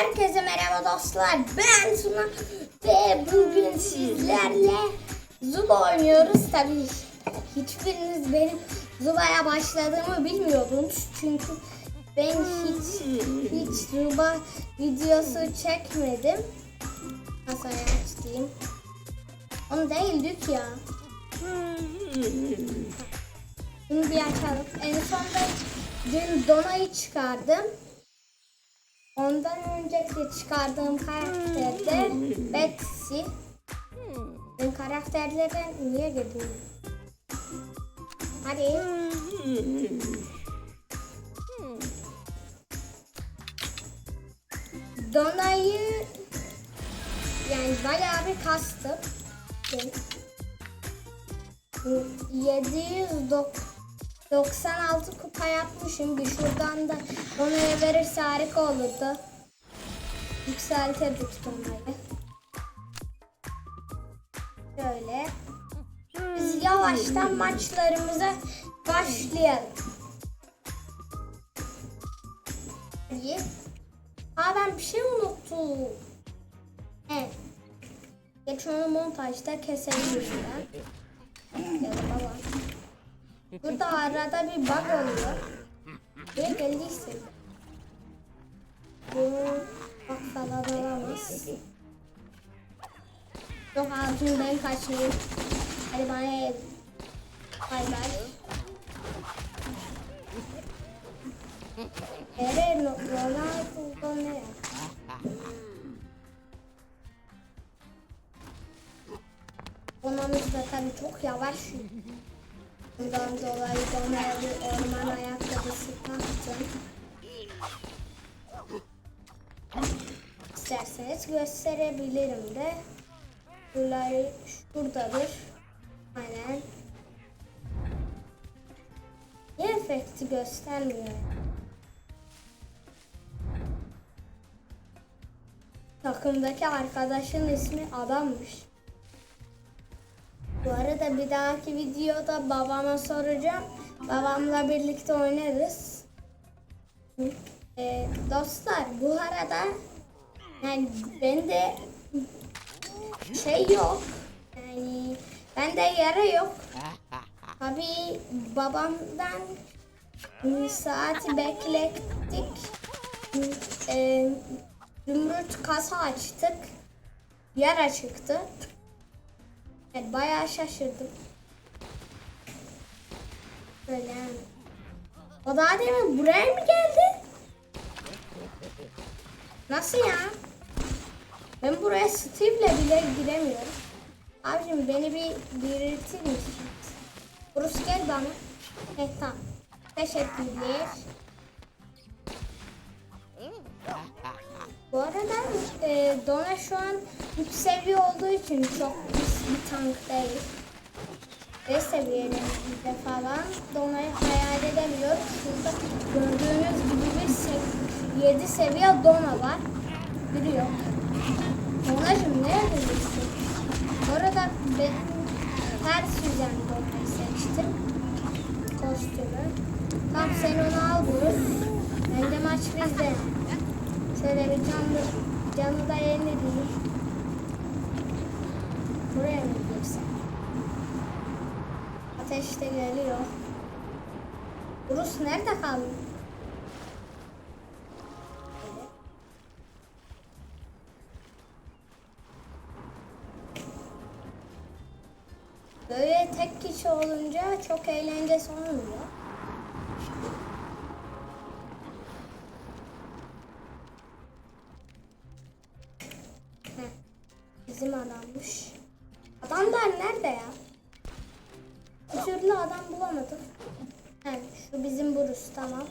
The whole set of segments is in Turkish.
Herkese merhaba dostlar. Ben Suna ve bugün sizlerle Zula oynuyoruz. Tabii hiçbiriniz benim Zula'ya başladığımı bilmiyordunuz. Çünkü ben hiç hiç Zula videosu çekmedim. Nasıl açtım? Onu değildik ya. Bunu bir açalım. En son da dün Dona'yı çıkardım. Ondan önceki çıkardığım karakterde hmm. Betsy. Ben karakterde niye girdim? Hadi. Donayı yani bayağı bir kastım. 709 96 kupa yapmışım. Bir şuradan da ona verirse harika olurdu. Yükseltirdik bunları. Böyle. Biz hmm. yavaştan maçlarımıza başlayalım. İyi. Aa ben bir şey unuttum. Evet. Geç onu montajda keselim. Ya da. Burada arada bir bug oluyor. Buraya geldiyse. Bu bak falan olamaz. Yok abicim ben kaçayım. Hadi bana ev. Bay bay. Nereye? Ronaldo nereye? Onamız da tabii çok yavaş. Bundan dolayı bir orman ayakkabısı taktım. İsterseniz gösterebilirim de. Bunları şuradadır. Aynen. Niye efekti göstermiyor? Takımdaki arkadaşın ismi adammış. Bu arada bir dahaki videoda babama soracağım. Babamla birlikte oynarız. Ee, dostlar bu arada yani bende şey yok. Yani bende yara yok. Tabii babamdan saati beklettik. Ee, zümrüt kasa açtık. Yara çıktı. Evet bayağı şaşırdım. Böyle yani. O daha demin buraya mı geldi? Nasıl ya? Ben buraya Steve'le bile giremiyorum. Abicim beni bir diriltir misin? Bruce gel bana. Evet tamam. Teşekkürler. Bu arada e, Dona şu an 3 seviye olduğu için çok bir tank değil. 5 seviyelerde falan Dona'yı hayal edemiyoruz. Şurada gördüğünüz gibi bir sev 7 seviye Dona var. Biri yok. Dona'cım neredesin? Bu arada ben ters yüzen Dona'yı seçtim. Kostümü. Tamam sen onu al Bruce. Bence maç bizde. Şöyle bir canlı, canlı da Buraya mı girsem? Ateş de geliyor. Bruce nerede kaldı? Böyle tek kişi olunca çok eğlenceli olmuyor. Bizim adammış. Adamlar nerede ya? Bir adam bulamadım. He, şu bizim Bruce tamam.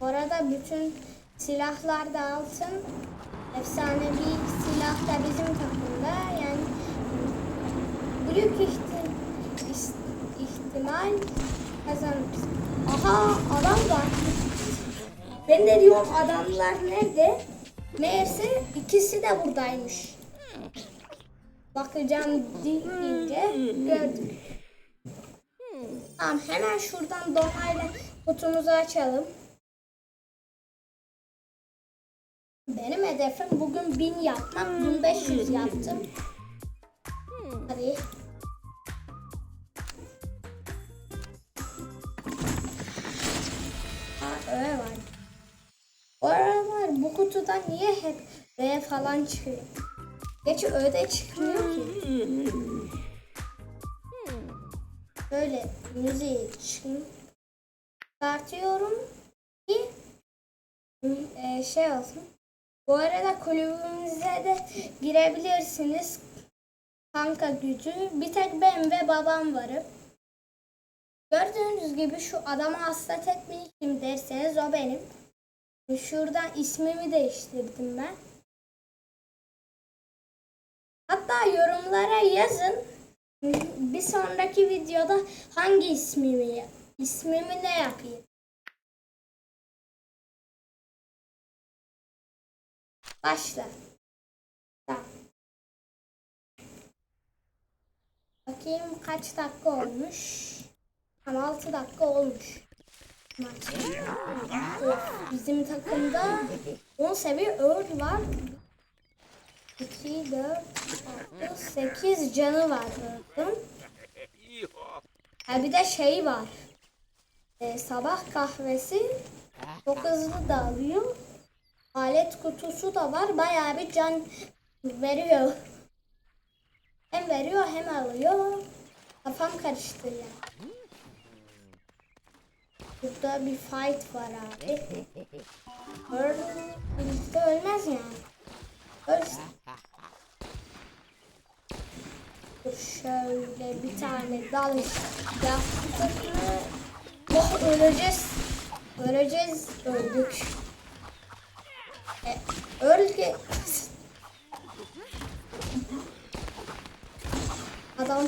Bu arada bütün silahlar da altın. Efsanevi silah da bizim takımda. Yani büyük ihtim ihtimal kazanırız. Aha adam var. Ben de diyorum adamlar nerede? Meğerse ikisi de buradaymış. Bakacağım deyince gördüm. Tamam hemen şuradan donayla kutumuzu açalım. Benim hedefim bugün 1000 yapmak. 1500 yaptım. Hadi. Ha öyle var. Bu aralar bu kutuda niye hep V falan çıkıyor? Gerçi öyle çıkmıyor ki. Böyle müziği çıkartıyorum ki e, şey olsun. Bu arada kulübümüze de girebilirsiniz. Kanka gücü. Bir tek ben ve babam varım. Gördüğünüz gibi şu adamı hasret etmeyeyim derseniz o benim. Şuradan ismimi değiştirdim ben. Hatta yorumlara yazın. Bir sonraki videoda hangi ismimi ismimi ne yapayım? Başla. Bakayım kaç dakika olmuş. Tam 6 dakika olmuş. Bizim takımda 10 seviye öl var. 2, 4, 6, 8 canı var öldüm. Ha bir de şey var. Ee, sabah kahvesi çok hızlı dağılıyor. Alet kutusu da var. Bayağı bir can veriyor. Hem veriyor hem alıyor. Kafam karıştı ya. Burada bir fight var abi. Birlikte ölmez yani. Dur şöyle bir tane dal yaptık? Oh öleceğiz. Öleceğiz. Öldük. E, öldü. Adam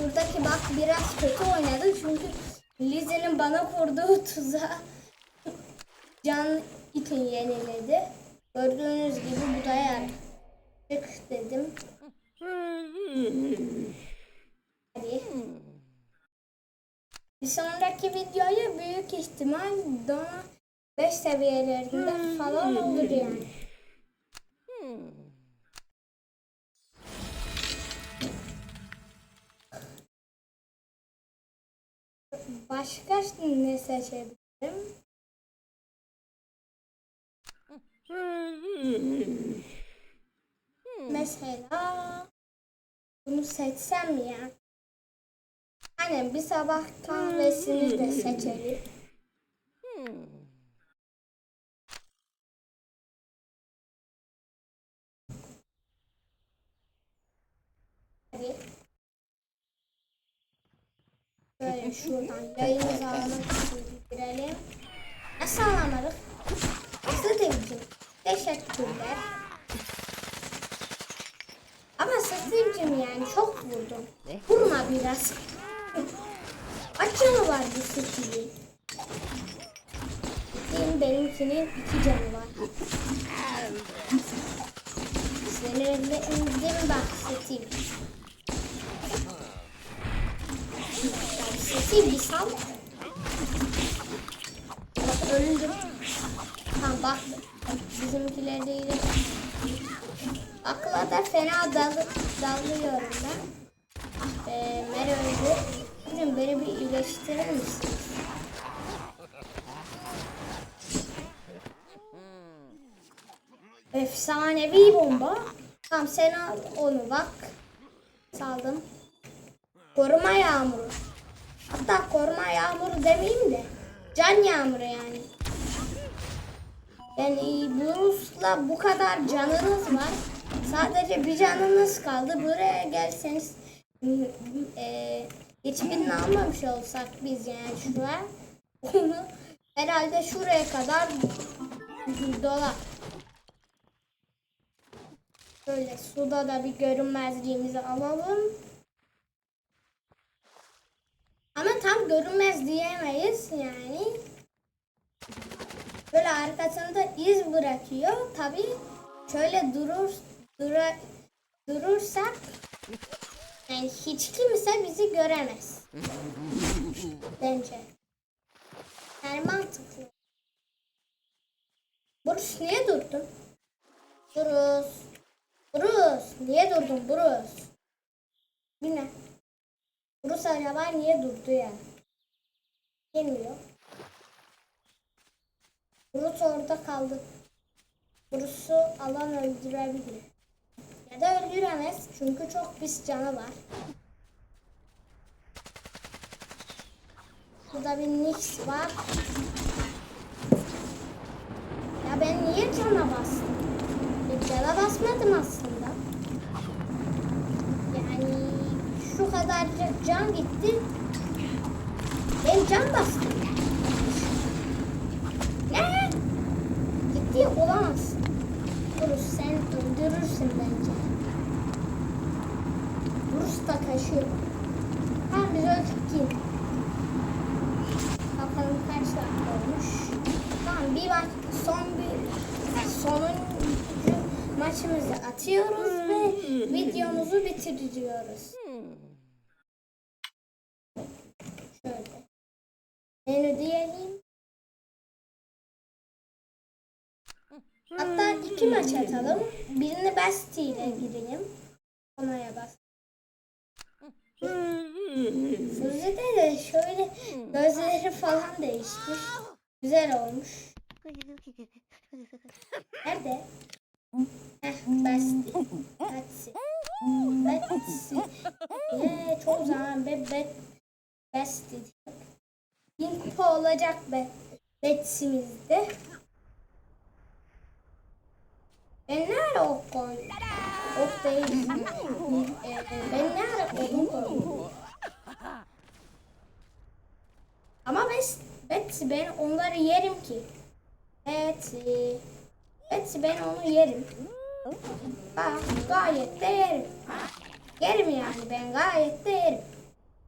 buradaki bak biraz kötü oynadı çünkü Lize'nin bana kurduğu tuzağa can için yeniledi. Gördüğünüz gibi bu da yer. Çık dedim. Hadi. Bir sonraki videoya büyük ihtimal Dona 5 seviyelerinde falan olur yani. Başka ne seçebilirim? Mesela bunu seçsem ya. Hani bir sabah kahvesini de seçelim. Hadi. Böyle şuradan yayını almak için bitirelim. Nasıl alamadık? Teşekkürler. Ama Steve'cim yani çok vurdum. Vurma biraz. Kaç canı var bu Steve'in? Steve'in benimkinin iki canı var. Sinirlendim bak Steve. Ya Steve bir sal. Bak öldüm. Tamam bak. Bizimkiler de yine Akla da fena dal dalıyorum ben. Ah be Mer öldü. Bugün beni bir iyileştirir misin? Efsanevi bomba. Tamam sen al onu bak. Saldım. Koruma yağmuru. Hatta koruma yağmuru demeyeyim de. Can yağmuru yani. Yani Bruce'la bu kadar canınız var. Sadece bir canınız kaldı. Buraya gelseniz e, hiçbirini almamış olsak biz yani şu an onu herhalde şuraya kadar dolar. Böyle suda da bir görünmezliğimizi alalım. Ama tam görünmez diyemeyiz yani. Böyle arkasında iz bırakıyor. Tabi şöyle durur dura, durursak yani hiç kimse bizi göremez. Bence. Yani mantıklı. Bruce niye durdun? Bruce. Bruce. Niye durdun Bruce? Yine. Bruce acaba niye durdu ya? Gelmiyor. Bruce orada kaldı. Bruce'u alan öldürebilir. Ya da öldüremez çünkü çok pis canı var. Burada bir Nix var. Ya ben niye cana bastım? Ben cana basmadım aslında. Yani şu kadarcık can gitti. Ben can bastım. Ne? Olamazsın. Bruce sen öldürürsün bence. Bruce da kaçıyor. Tamam biz öldük ki. Bakalım kaç dakika olmuş. Tamam bir maç son bir sonuncu maçımızı atıyoruz ve videomuzu bitiriyoruz. Şöyle. Menü diyelim. İki maç atalım. Birini Basti ile gireyim. Onaya bas. Suzi'de de şöyle gözleri falan değişmiş. Güzel olmuş. Nerede? Heh, Basti. Basti. Basti. Ye, çok zaman be, be, Basti. Info olacak be. Betsimizde. Ben nerede ok koydum? Ok değil. Ben nerede koydum? Ama Betsy, Betsy ben onları yerim ki. Betsy. Betsy ben onu yerim. Bak gayet de yerim. Yerim yani ben gayet de yerim.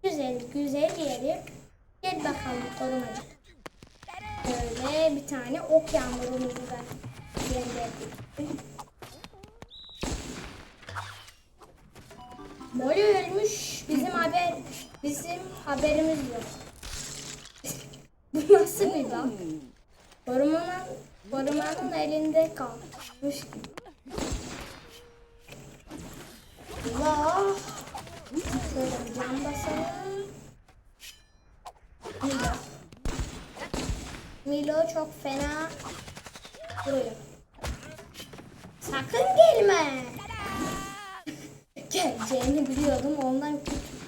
Güzel güzel yerim. Gel bakalım korumacık. Böyle bir tane ok yağmurumuzu da gönderdik. Molly ölmüş. Bizim haber bizim haberimiz yok. Bu nasıl bir bak? Korumanın, korumanın elinde kalmış gibi. Allah. Şöyle cam basalım. Milo. Milo çok fena duruyor. Sakın gelme. Geleceğini biliyordum ondan kötü.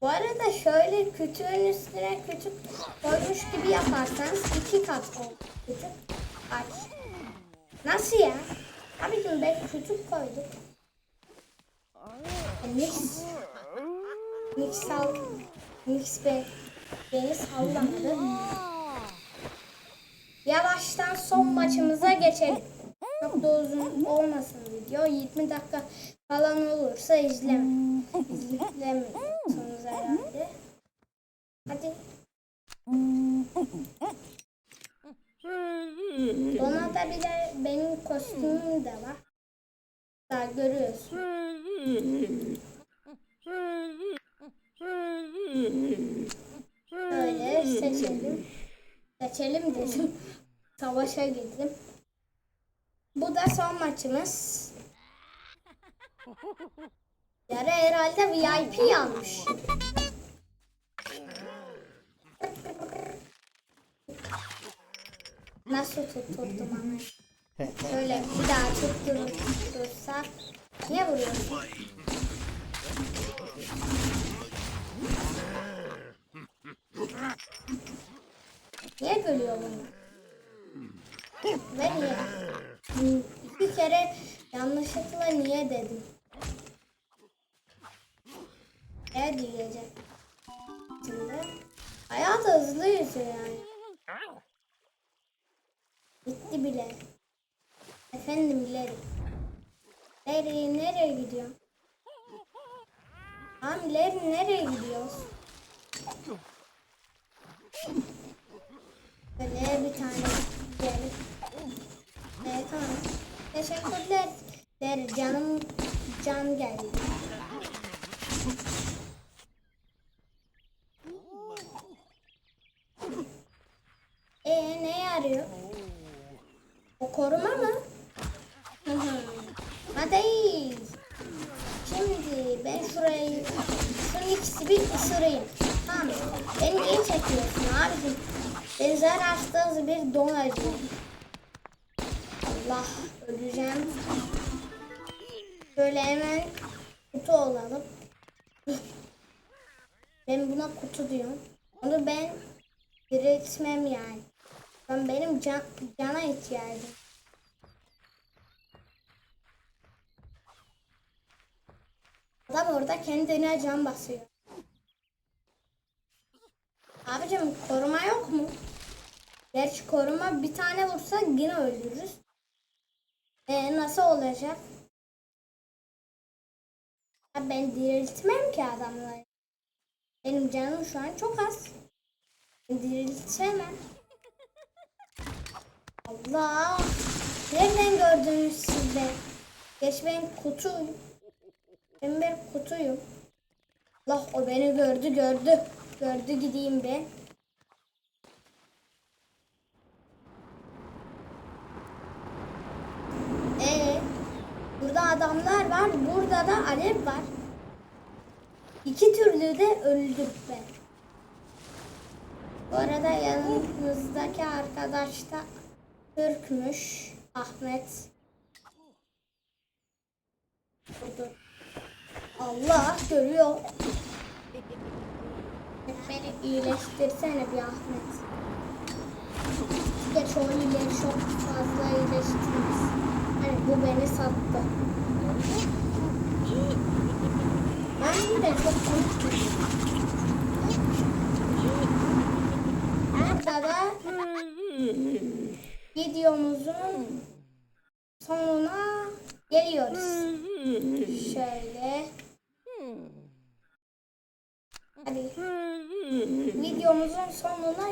Bu arada şöyle kütüğün üstüne kütük koymuş gibi yaparsanız iki kat oldu kütük. Aç. Nasıl ya? Abicim ben kütük koydum. E, Mix. Mix sal. Mix be. Beni sallamadı. Yavaştan son maçımıza geçelim. Çok da uzun olmasın video. 20 dakika falan olursa izleme. İzlemiyorsunuz herhalde. Hadi. Donata bile benim kostümüm de var. Daha görüyorsun. Böyle seçelim. Seçelim dedim. Savaşa girdim. Son maçımız. Yara herhalde VIP almış. Nasıl tutturdum ama? Şöyle bir daha tutturursak. Niye vuruyorsun? Niye bölüyor bunu? Ve niye? İki kere yanlışlıkla niye dedim. Ne diyecek? Şimdi hayat hızlı yüzüyor yani. Bitti bile. Efendim Larry. Larry nereye gidiyor? Tamam Larry nereye gidiyoruz? Böyle bir tane gidelim. Evet tamam. Teşekkürler. Der canım can geldi. Ee ne yarıyor? O koruma mı? Hı hı. Ha değil. Şimdi ben şurayı şunun ikisi bir ısırayım. Tamam. Beni niye çekiyorsun abicim? Ben zararsız bir donacıyım. Allah öleceğim. Şöyle hemen kutu olalım. Ben buna kutu diyorum. Onu ben diriltmem yani. Ben benim can, cana ihtiyacım. Adam orada kendine can basıyor. Abicim koruma yok mu? Gerçi koruma bir tane vursa yine öldürürüz. E nasıl olacak? Ya ben diriltmem ki adamları. Benim canım şu an çok az. Ben diriltemem. Allah! Nereden gördünüz siz be? Geç ben kutuyum. Ben bir kutuyum. Allah o beni gördü gördü. Gördü gideyim be. Ee, burada adamlar var. Burada da alev var. İki türlü de öldük ben. Bu arada yanımızdaki arkadaş da Türkmüş. Ahmet. Dur. Allah görüyor. Beni iyileştirsene bir Ahmet. Geç o iyileri çok fazla iyileştirmez. Bu beni sattı. Ben de çok komik. Burada da videomuzun sonuna geliyoruz. Şöyle. Hadi. Videomuzun sonuna